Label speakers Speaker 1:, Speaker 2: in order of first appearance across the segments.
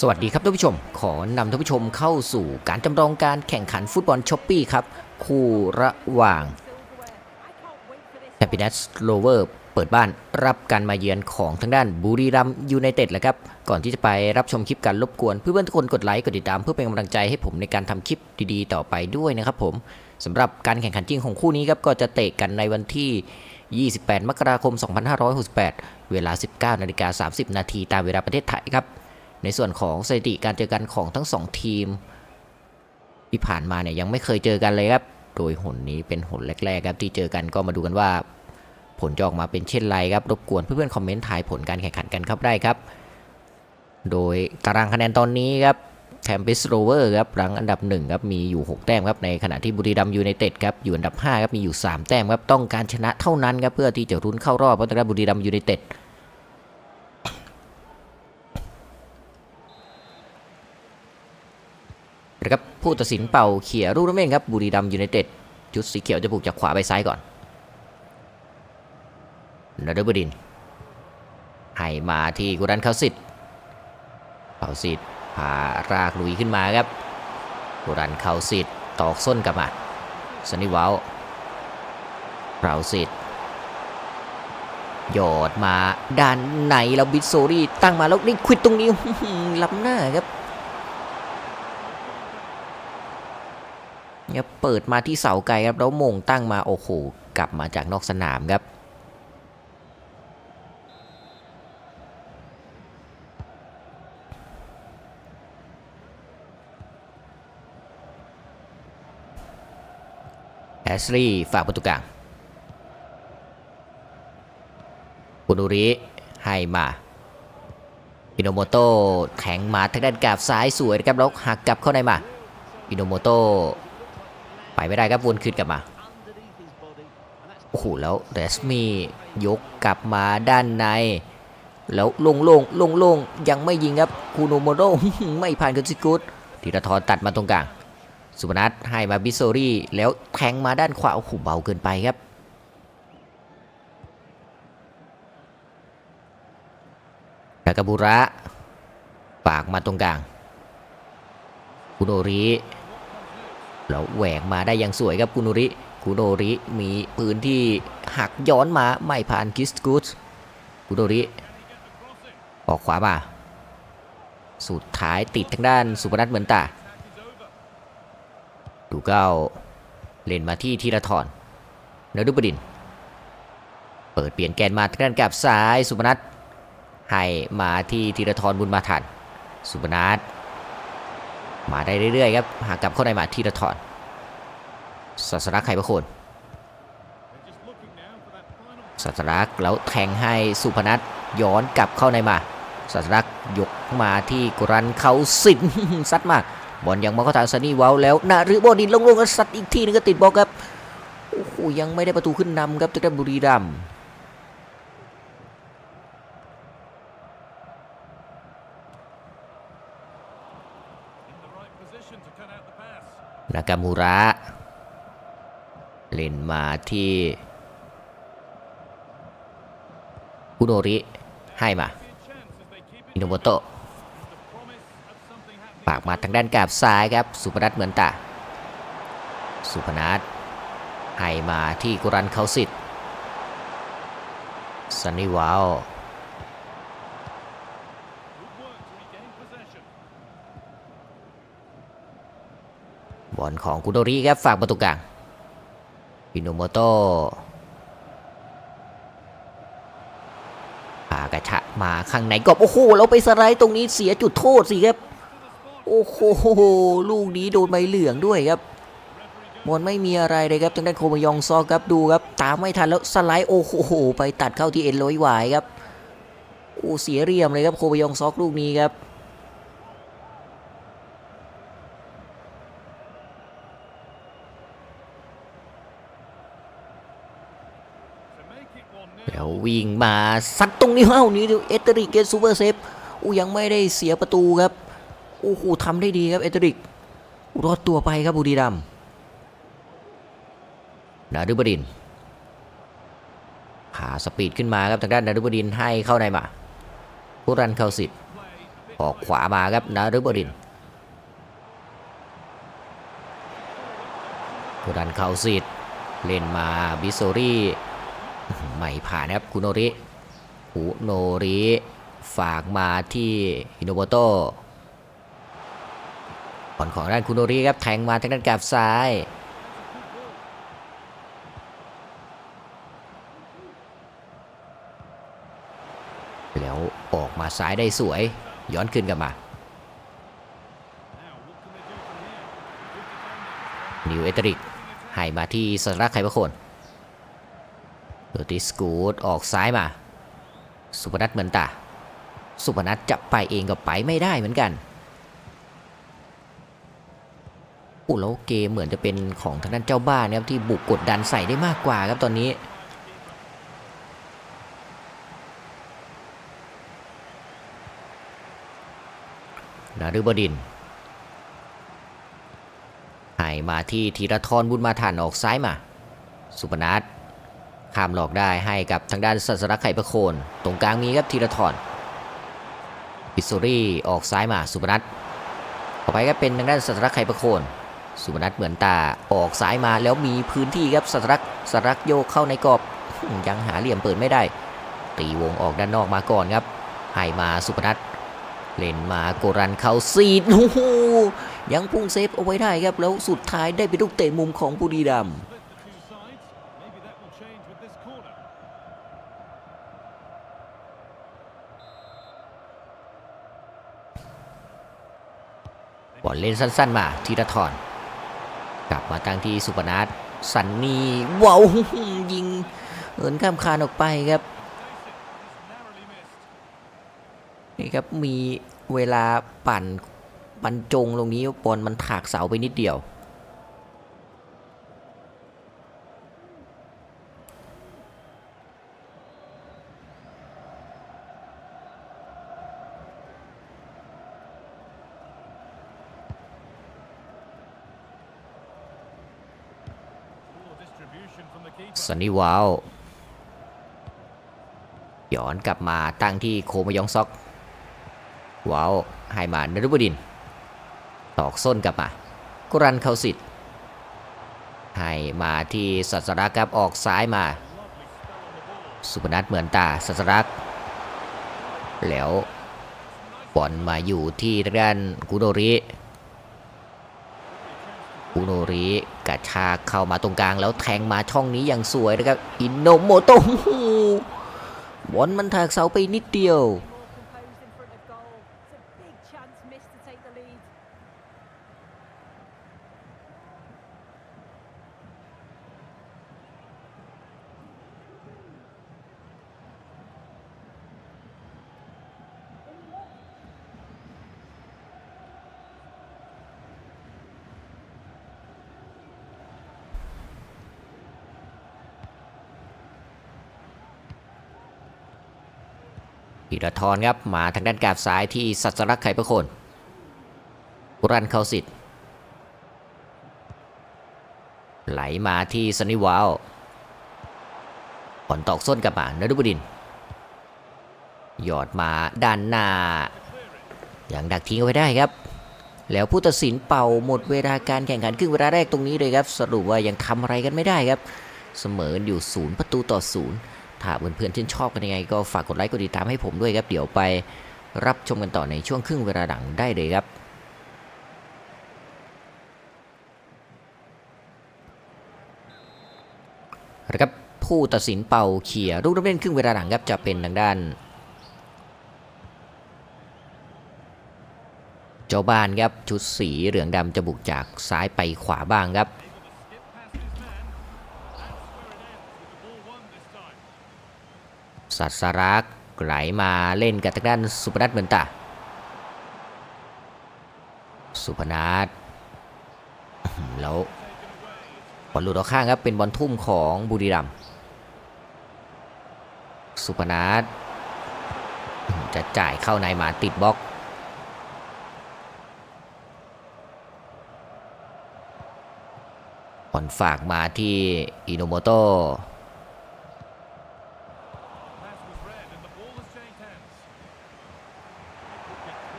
Speaker 1: สวัสดีครับท่านผู้ชม ขอนำท่านผู้ชมเข้าสู่การจำลองการแข่งขันฟุตบอลช็อปปี้ครับ คู่ระหว่าง Happiness Rover เปิดบ้านรับการมาเยือนของทางด้านบุรีรัมยูไนเต็ดแหละครับ ก่อนที่จะไปรับชมคลิปการรบกวน เพื่อนๆทุกคนกดไลค์กดติดตามเพื่อเป็นกำลังใจให้ผมในการทำคลิปดีๆ ต่อไปด้วยนะครับผมสำหรับการแข่งขันจริงของคู่นี้ครับก็จะเตะกันในวันที่ 28 มกราคม 2568 เวลา 19นาฬิกา30 นาทีตามเวลาประเทศไทยครับ ในส่วนของสถิติการเจอกันของทั้งสองทีม ที่ผ่านมาเนี่ยยังไม่เคยเจอกันเลยครับ โดยหนนี้เป็นหนแรกๆครับที่เจอกันก็มาดูกันว่า ผลจะออกมาเป็นเช่นไรครับ รบกวนเพื่อนๆคอมเมนต์ทายผลการแข่งขันกันครับได้ครับ โดยตารางคะแนนตอนนี้ครับ แคมปิสโรเวอร์ครับรังอันดับหนึ่งครับมีอยู่ 6 แต้มครับในขณะที่บุรีรัมยูไนเต็ดครับอยู่อันดับ5ครับมีอยู่ 3 แต้มครับต้องการชนะเท่านั้นครับเพื่อที่จะรุนเข้ารอบเพราะตอนนี้บุรีรัมยูไนเต็ดนะครับผู้ตัดสินเป่าเขี่ยรูปน้ำเองครับบุรีรัมยูไนเต็ดชุดสีเขียวจะบุกจากขวาไปซ้ายก่อนนาดบดินให้มาที่กุรันเขาสิทธิ์เขาสิทธิ์ารากลุยขึ้นมาครับกุรันเข่าสิทธิ์ตอกส้นกลับมาสนิวาลเราสิทธิ์หยอดมาด้านในแล้วบิดโซรี่ตั้งมาแล้วนี่ควิดตรงนี้ล้ำหน้าครับเนี่ยเปิดมาที่เสาไกลครับแล้วมงตั้งมาโอ้โหกลับมาจากนอกสนามครับ แอชลีย์ฝากประตูกลางคุนุริให้มาอิโนโมโตแทงมาทางด้านกาบซ้ายสวยนะครับแล้วหักกลับเข้าในมาอิโนโมโตไปไม่ได้ครับวนคืนกลับมาโอ้โหแล้วเรสมียกกลับมาด้านใน แล้วลงลงลงลงยังไม่ยิงครับคูโนโมโตไม่ผ่านกันสิกุดธีรทรตัดมาตรงกลาง สุพนัทให้มาบิโซรี่แล้วแทงมาด้านขวาโอ้โหเบาเกินไปครับทากาบุระปากมาตรงกลางคุโนริแล้วแหวกมาได้อย่างสวยครับคุโนริคุโนริมีปืนที่หักย้อนมาไม่ผ่านคิสกูสคุโนริออกขวามาสุดท้ายติดทางด้านสุพนัทเหมือนตา ดูเก้าเล่นมาที่ธีรทรนฤบดิน เปิดเปลี่ยนแกนมาทางด้านกับซ้ายสุพนัทให้มาที่ธีรทรบุญมาทันสุพนัทมาได้เรื่อยๆครับหากลับเข้าในมาทีละถอนศาสรักษ์ไข่ประโคนศาสรักแล้วแทงให้สุพนัทย้อนกลับเข้าในมาศาสรักยกมาที่กรันเขาสินซัดมาก บอลยังมาเข้าทางซันนี่วาแล้วนารึบอลดินลงลงๆซัดอีกทีนึงก็ติดบอลครับโอ้โหยังไม่ได้ประตูขึ้นนำครับจากด้บุรีรัมย์นากามูระเล่นมาที่คุโนริให้มาอินโนโมโตะ ปากมาทางด้านกาบซ้ายครับ สุพนัทเหมือนตาสุพนัทให้มาที่กุรันเขาสิทธิ์ซันนี่วาวบอลของกุโดริครับฝากประตูกลางอินโนโมโตปากระชะมาข้างในกบโอ้โหเราไปสไลด์ตรงนี้เสียจุดโทษสิครับ โอ้โหลูกนี้โดนใบเหลืองด้วยครับบอลไม่มีอะไรเลยครับทางด้านโคมยองซอกครับดูครับ ตามไม่ทันแล้วสไลด์โอ้โหไปตัดเข้าที่เอ็นลอยหวายครับโอ้เสียเรียมเลยครับโคมยองซอกลูกนี้ครับแล้ววิ่งมาซัดตรงนี้เอ้านี่ดูเอตเตอริกเกตซูเปอร์เซฟอู้ยังไม่ได้เสียประตูครับ โอ้โหทำได้ดีครับเอตอริกรอดตัวไปครับบุรีรัมนาดุบดินหาสปีดขึ้นมาครับทางด้านนาดุบดินให้เข้าในมาผู้รันเข้าสิทธิ์ออกขวามาครับนารุบดินทร์ผู้รันเข้าสิทธิ์เล่นมาบิโซรี่ไม่ผ่านครับคุโนริคุโนริฝากมาที่ฮิโนโมโต อลของด้านคุโนริครับแทงมาทางด้านกาบซ้าย แล้วออกมาซ้ายได้สวย ย้อนขึ้นกลับมานิวเอตริกให้มาที่สรักไคประโคนโดติสกูดออกซ้ายมา สุพนัทเหมือนตา สุพนัทจะไปเองก็ไปไม่ได้เหมือนกัน อุยแล้วเกมเหมือนจะเป็นของทางด้านเจ้าบ้านนะครับที่บุกกดดันใส่ได้มากกว่าครับตอนนี้นารุบดินให้มาที่ธีรทรบุญมาฐานออกซ้ายมา สุพนัทข้ามหลอกได้ให้กับทางด้านสัสรักไข่ประโคน ตรงกลางมีครับธีรทรพิสซรี่ออกซ้ายมาสุพนัทต่อไปก็เป็นทางด้านสัสรักไข่ประโคน สุพนัทเหมือนตาออกซ้ายมาแล้วมีพื้นที่ครับสัสรักสัสรักโยกเข้าในกรอบยังหาเหลี่ยมเปิดไม่ได้ ตีวงออกด้านนอกมาก่อนครับ ให้มาสุพนัทเล่นมาโกรันเขาซีดโอ้โหยังพุ่งเซฟเอาไว้ได้ครับ แล้วสุดท้ายได้เป็นลูกเตะมุมของบุรีรัมย์บอลเล่นสั้นๆมาธีรทร กลับมาตั้งที่สุพนัทสันนีว้าวยิงเอินข้ามคานออกไปครับนี่ครับมีเวลาปั่นบรรจงลงนี้บอลมันถากเสาไปนิดเดียว สันนิวาวย้อนกลับมาตั้งที่โคมยองซอกว้าวให้มานรุบดิน ตอกส้นกลับมา กุรันเขาสิทธิ์ให้มาที่สัสรักครับออกซ้ายมา สุพนัทเหมือนตาสัสรัก แล้วบอลมาอยู่ที่ด้านกุโนริ อุโนริกระชากเข้ามาตรงกลางแล้วแทงมาช่องนี้อย่างสวยนะครับ อินโนโมโตะบอลมันถากเสาไปนิดเดียว อิรทรครับมาทางด้านกาบซ้ายที่สัสรักไข่ประโคนกุรันเข้าสิทธิ์ไหลมาที่สนิวาวบอลตอกส้นกลับมานรุบดิน หยอดมาด้านหน้า อย่างดักทิ้งเอาไว้ได้ครับ แล้วผู้ตัดสินเป่าหมดเวลาการแข่งขันครึ่งเวลาแรกตรงนี้เลยครับ สรุปว่ายังทำอะไรกันไม่ได้ครับ เสมออยู่ศูนย์ประตูต่อศูนย์ ถ้าเพื่อนๆชื่นชอบกันยังไงก็ฝากกดไลค์กดติดตามให้ผมด้วยครับ เดี๋ยวไปรับชมกันต่อในช่วงครึ่งเวลาหลังได้เลยครับนะครับผู้ตัดสินเป่าเขี่ยลูกนักเล่นครึ่งเวลาหลังครับจะเป็นทางด้าน เจ้าบ้านครับชุดสีเหลืองดำจะบุกจากซ้ายไปขวาบ้างครับ สัตสรักไหลมาเล่นกับทางด้านสุพนัทเหมือนตาสุพนัทแล้วบอลหลุดออกข้างครับเป็นบอลทุ่มของบุรีรัมสุพนัทจะจ่ายเข้าในมาติดบล็อกบอลฝากมาที่อิโนโมโต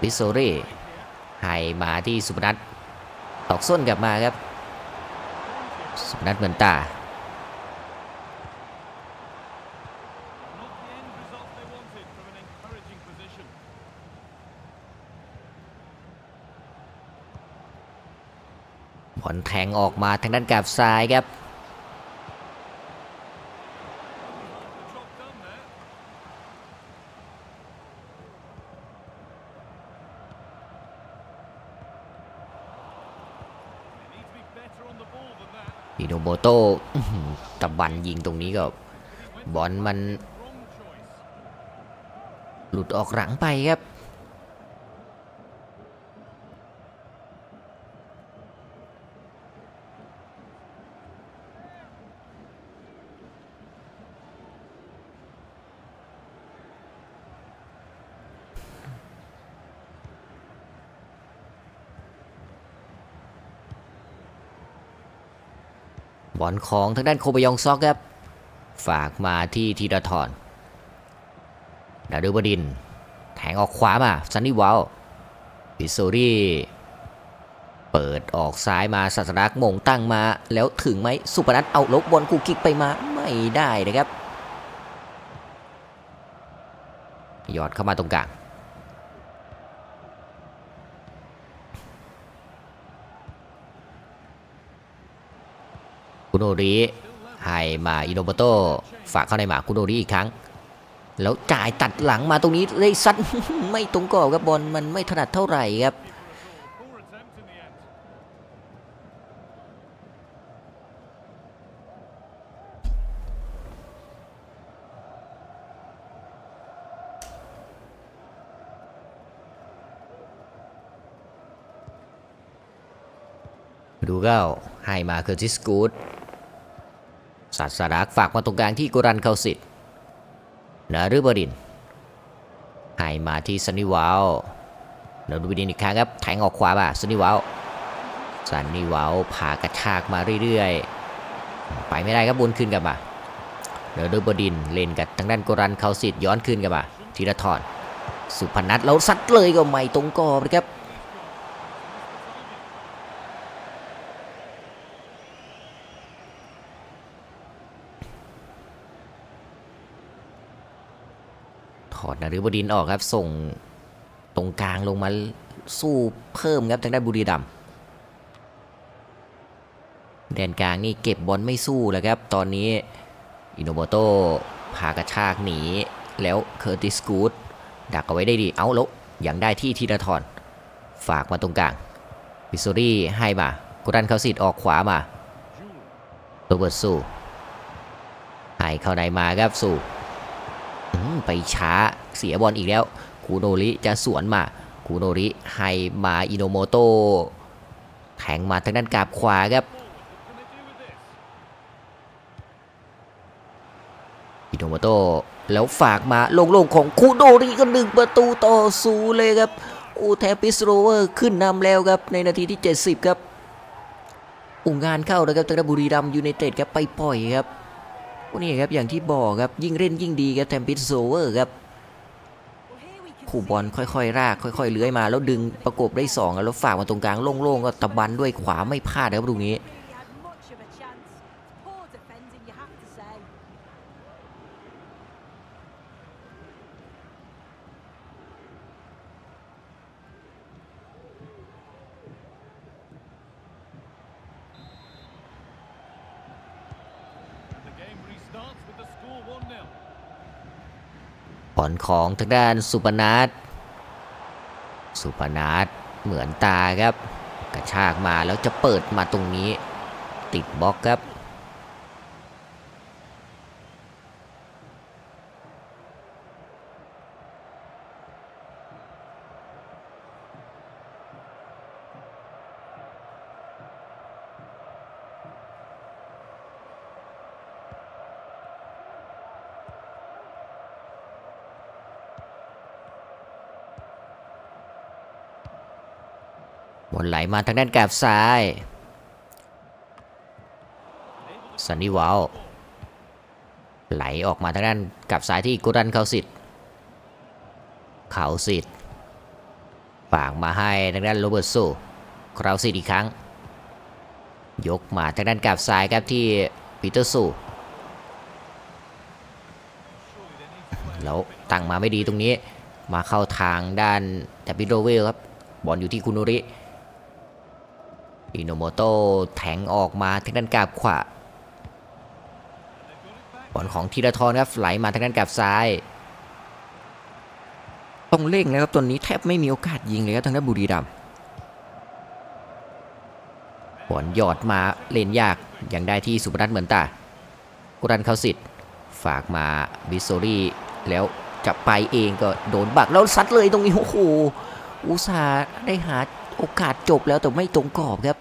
Speaker 1: ปิโซเร่ให้มาที่สุพนัทตอกส้นกลับมาครับ สุพนัทเหมือนตา บอลแทงออกมาทางด้านกาบซ้ายครับ โต้ตะบันยิงตรงนี้ก็บอลมัน หลุดออกหลังไปครับ บอลของทางด้านโคบยองซอกครับ ฝากมาที่ธีรทรดารุบดิน แทงออกขวามาซันนี่วาลพิโซรี่เปิดออกซ้ายมาสัสรักมงตั้งมาแล้วถึงไหมสุพนัทเอาลบบอลกูกิกไปมาไม่ได้นะครับ ยอดเข้ามาตรงกลาง โนริให้มาอิโนโมโตฝากเข้าในหมาคุโนริอีกครั้ง แล้วจ่ายตัดหลังมาตรงนี้เลยซัดไม่ตรงกรอบครับบอลมันไม่ถนัดเท่าไหร่ครับดูเก้าให้มาเคอร์ติสกูด สัตว์สารักฝากมาตรงกลางที่กุรันเขาสิทธิ์นารุบดินให้มาที่ซันนิวาลนารุบดินอีกครั้งครับแทงออกขวาป่ะซันนิวาลซันนิวาลพากระชากมาเรื่อยๆ ไปไม่ได้ครับบนขึ้นกลับมานารุบดินเล่นกับทางด้านกุรันเขาสิทธิ์ย้อนขึ้นกลับมาธีรทรสุพนัทแล้วซัดเลยก็ไม่ตรงกรอบนะครับ อดนาฤบดินทร์ออกครับส่งตรงกลางลงมาสู้เพิ่มครับทางด้านบุรีรัมแดนกลางนี่เก็บบอลไม่สู้แล้วครับ ตอนนี้อินโนโมโตพากระชากหนี แล้วเคอร์ติสกูดดักเอาไว้ได้ดี เอาแล้วยังได้ที่ธีรทรฝากมาตรงกลางวิสซอรี่ให้มากุรันเขาสิทธิ์ออกขวามาโรเบิร์ตสู้ให้เข้าในมาครับสู้ ไปช้าเสียบอลอีกแล้วคูโนริจะสวนมาคูโนริให้มาอิโนโมโตแทงมาทางด้านกาบขวาครับอิโนโมโตแล้วฝากมาโล่งของคูโนริก็หนึ่งประตูต่อศูนย์เลยครับอูแทปิสโรเวอร์ขึ้นนำแล้วครับในนาทีที่ 70 ครับ อุงงานเข้าแล้วครับทางด้านบุรีรัมยูไนเต็ดครับไปปล่อยครับ นี้ครับอย่างที่บอกครับยิ่งเล่นยิ่งดีครับแทมปิสโซเวอร์ครับผู้บอลค่อยๆรากค่อยๆเลื้อยมา แล้วดึงประกบได้สองแล้วฝากมาตรงกลางโล่งๆก็ตะบันด้วยขวาไม่พลาดนะครับตรงนี้ ผลของทางด้านสุปนัทสุปนัทเหมือนตาครับ กระชากมาแล้วจะเปิดมาตรงนี้ ติดบล็อกครับ มาทางด้านกราบซ้ายซันนี่วาลไหลออกมาทางด้านกลับซ้ายที่กุรันเขาสิทธิ์เขาสิทธิ์ฝากมาให้ทางด้านโรเบิร์ตโซคราวซิดอีกครั้ง ยกมาทางด้านกาบซ้ายครับที่ปีเตอร์โซแล้วตั้งมาไม่ดีตรงนี้มาเข้าทางด้านแต่ปิโรเวลครับบอลอยู่ที่คุโนริ อินโนโมโตแทงออกมาทางด้านกาบขวาบอลของธีรทรครับไหลมาทางด้านกาบซ้ายต้องเร่งแล้วครับตัวนี้แทบไม่มีโอกาสยิงเลยครับทางด้านบุรีรัมย์บอลหยอดมาเล่นยากยังได้ที่สุพนัทเหมือนตากุรันเขาสิทธิ์ฝากมาบิสโซรี่แล้วจะไปเองก็โดนบักแล้วซัดเลยตรงนี้โอ้โหอุตส่าห์ได้หา โอกาสจบแล้วแต่ไม่ตรงกรอบครับ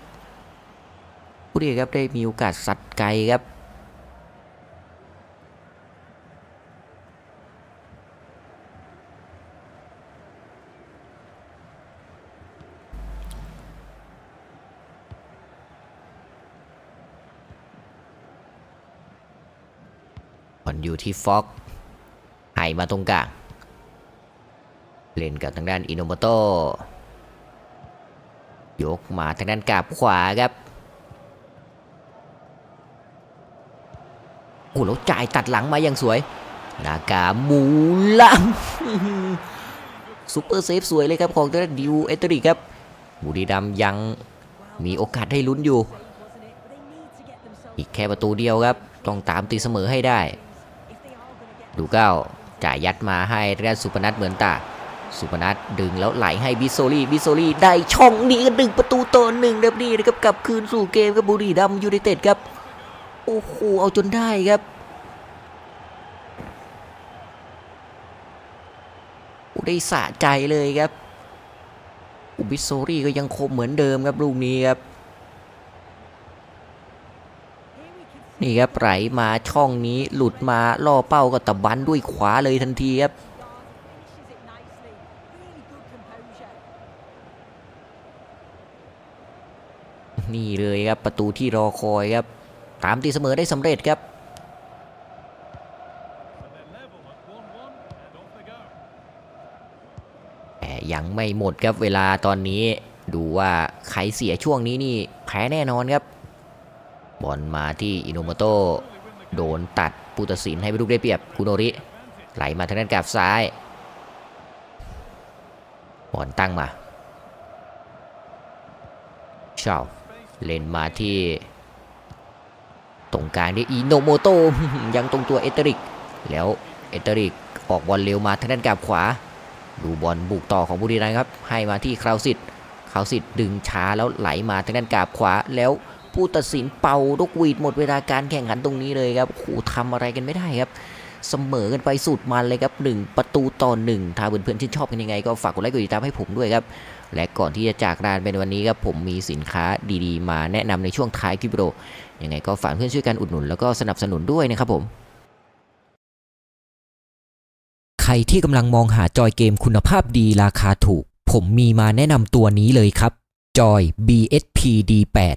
Speaker 1: ผู้เดียครับได้มีโอกาสซัดไกลครับบอลอยู่ที่ฟ็อกให้มาตรงกลางเล่นกับทางด้านอินโนโมโต ยกมาทางด้านกาบขวาครับโอ้แล้วจ่ายตัดหลังมาอย่างสวย นากามูลัมซุปเปอร์เซฟสวยเลยครับของทางด้านดิวเอตริครับบุรีรัมยังมีโอกาสให้ลุ้นอยู่ อีกแค่ประตูเดียวครับ ต้องตามตีเสมอให้ได้ ดูเก้าจ่ายยัดมาให้ทางด้านสุพนัทเหมือนตา สุพนัทดึงแล้วไหลให้บิสโซลี่บิสโซลี่ได้ช่องนี้ก็ดึงประตูต่อหนึ่งแบบนี้นะครับกลับคืนสู่เกมกับบุรีรัมยูไนเต็ดครับ โอ้โหเอาจนได้ครับโอ้ได้สะใจเลยครับอุบิสโซลี่ก็ยังคมเหมือนเดิมครับลูกนี้ครับ นี่ครับไหลมาช่องนี้หลุดมาล่อเป้าก็ตะบันด้วยขวาเลยทันทีครับ นี่เลยครับประตูที่รอคอยครับตามตีเสมอได้สำเร็จครับแต่ยังไม่หมดครับเวลาตอนนี้ดูว่าใครเสียช่วงนี้นี่แพ้แน่นอนครับ บอลมาที่อินโนโมโตโดนตัดปูตสินให้ไปลูกได้เปรียบคุโนริ ไหลมาทางด้านกาบซ้ายบอลตั้งมาเชา เล่นมาที่ ตรงกลางได้อิโนโมโตยังตรงตัวเอเตริก แล้วเอเตริกออกบอลเร็วมาทางด้านกาบขวา ดูบอลบุกต่อของบุรีรัมย์ครับ ให้มาที่คราวสิทธิ์คราวสิทธิ์ดึงช้าแล้วไหลมาทางด้านกาบขวา แล้วผู้ตัดสินเป่านกวีดหมดเวลาการแข่งขันตรงนี้เลยครับโอ้โหทำอะไรกันไม่ได้ครับ เสมอกันไปสุดมันเลยครับหนึ่งประตูต่อหนึ่งถ้าเพื่อนๆชื่นชอบกันยังไง ก็ฝากกดไลค์กดติดตามให้ผมด้วยครับ และก่อนที่จะจากลาเป็นวันนี้ครับผมมีสินค้าดีๆ มาแนะนำในช่วงท้ายคลิปวิดีโอยังไงก็ฝากเพื่อนช่วยกันอุดหนุนแล้วก็สนับสนุนด้วยนะครับผมใครที่กำลังมองหาจอยเกมคุณภาพดีราคาถูก ผมมีมาแนะนำตัวนี้เลยครับ จอย BSP D8